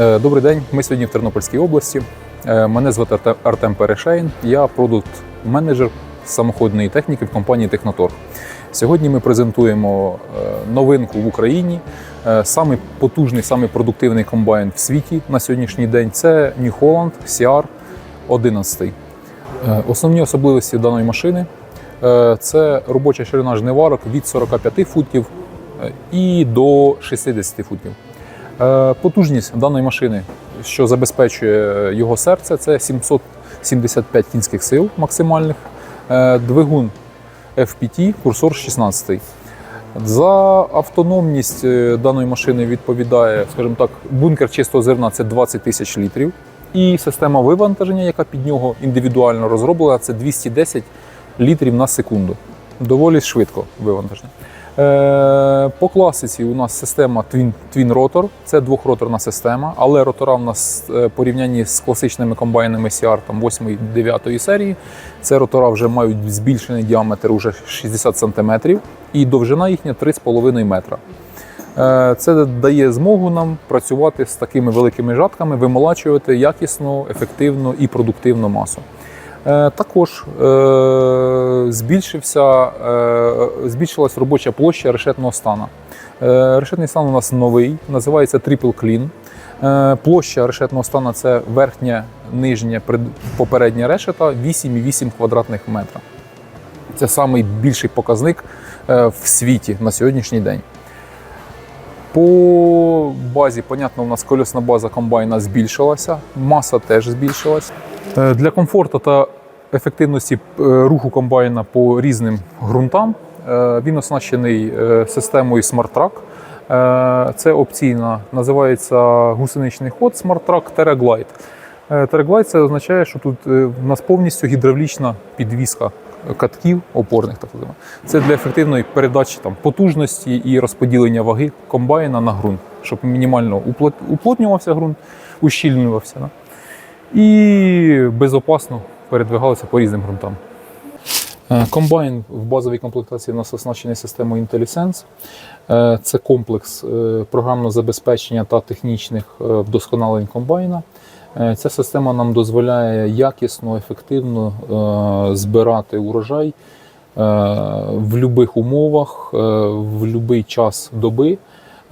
Е, Добрий день. Ми сьогодні в Тернопільській області. Е, Мене звати Арте- Артем Перешейн. Я продукт-менеджер самоходної техніки в компанії Техноторг. Сьогодні ми презентуємо е, новинку в Україні. Самий потужний, самий продуктивний комбайн в світі на сьогоднішній день це New Holland CR 11. Е, Основні особливості даної машини це робоча ширина жниварок від 45 футів і до 60 футів. Е, Потужність даної машини, що забезпечує його серце, це 775 кінських сил максимальних. Е, Двигун FPT, курсор 16. За автономність е, даної машини відповідає, скажімо так, бункер чистого зерна це 20 тисяч літрів. І система вивантаження, яка під нього індивідуально розроблена, це 210 літрів на секунду. Доволі швидко вивантаження. Е, По класиці у нас система Twin, Twin Rotor, це двохроторна система, але ротора в нас е, порівнянні з класичними комбайнами CR там 8-9 серії. Це ротора вже мають збільшений діаметр уже 60 см і довжина їхня 3,5 метра. Е, Це дає змогу нам працювати з такими великими жатками, вимолачувати якісно, ефективно і продуктивно масу. Е, Також е, збільшився, е, збільшилась робоча площа решетного стану. Решетний стан у нас новий, називається Triple Clean. Площа решетного стану це верхня, нижня, попередня решета 8,8 квадратних метра. Це найбільший показник в світі на сьогоднішній день. По базі, понятно, у нас колесна база комбайна збільшилася, маса теж збільшилась. Е, Для комфорту та ефективності е, руху комбайна по різним ґрунтам е, він оснащений системою SmartTrack. Е, Це опційна, називається гусеничний ход SmartTrack TerraGlide. Е, TerraGlide це означає, що тут у нас повністю гідравлічна підвізка катків опорних. Так називаємо. Це для ефективної передачі там, потужності і розподілення ваги комбайна на ґрунт, щоб мінімально уплот- уплотнювався ґрунт, ущільнювався. Да? І безопасно передвигалися по різним ґрунтам. Е, Комбайн в базовій комплектації у нас оснащений системою IntelliSense. Е, Це комплекс е, програмного забезпечення та технічних вдосконалень комбайна. Ця система нам дозволяє якісно, ефективно збирати урожай в будь-яких умовах, в будь-який час доби.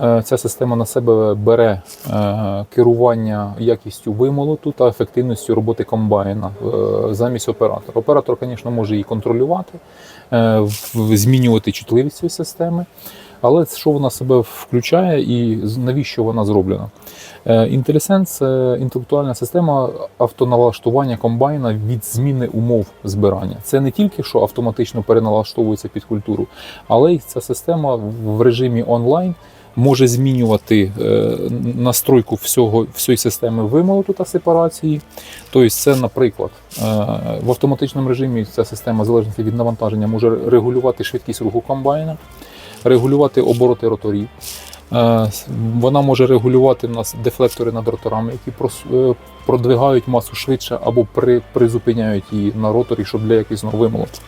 Е, Ця система на себе бере е, керування якістю вимолоту та ефективністю роботи комбайна е, замість оператора. Оператор, звісно, може її контролювати, змінювати чутливість цієї системи. Але що вона себе включає і навіщо вона зроблена? IntelliSense – це інтелектуальна система автоналаштування комбайна від зміни умов збирання. Це не тільки що автоматично переналаштовується під культуру, але й ця система в режимі онлайн може змінювати е, настройку всього, всієї системи вимолоту та сепарації. Тобто, це, наприклад, е, в автоматичному режимі ця система, в залежності від навантаження, може регулювати швидкість руху комбайна, регулювати обороти роторів. Е, Вона може регулювати в нас дефлектори над роторами, які продвигають масу швидше або при, призупиняють її на роторі, щоб для якісного вимолоту.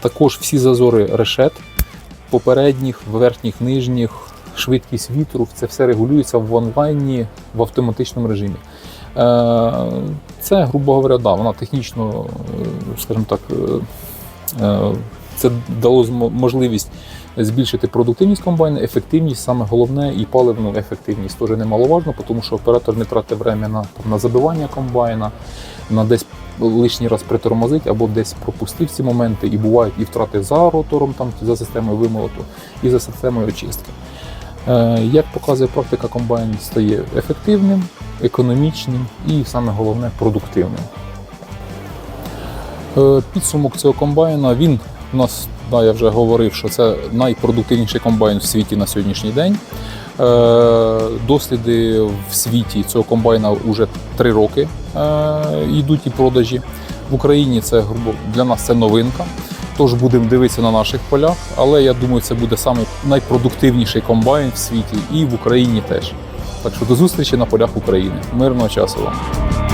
Також всі зазори решет попередніх, верхніх, нижніх, швидкість вітру, це все регулюється в онлайні в автоматичному режимі. Е, Це, грубо говоря, да, вона технічно, е, скажімо так, е, це дало можливість збільшити продуктивність комбайна, ефективність, саме головне, і паливну ефективність теж немаловажно, тому що оператор не тратить время на, на забивання комбайна, на десь лишній раз притормозить або десь пропустив ці моменти, і бувають і втрати за ротором, там, за системою вимолоту, і за системою очистки. Е, Як показує практика, комбайн стає ефективним, економічним і саме головне продуктивним. Е, Підсумок цього комбайна він у нас, да, я вже говорив, що це найпродуктивніший комбайн в світі на сьогоднішній день. Е, Досліди в світі цього комбайна вже три роки йдуть і продажі. В Україні це грубо для нас це новинка. Тож будемо дивитися на наших полях, але я думаю, це буде найпродуктивніший комбайн в світі і в Україні теж. Так що до зустрічі на полях України. Мирного часу вам!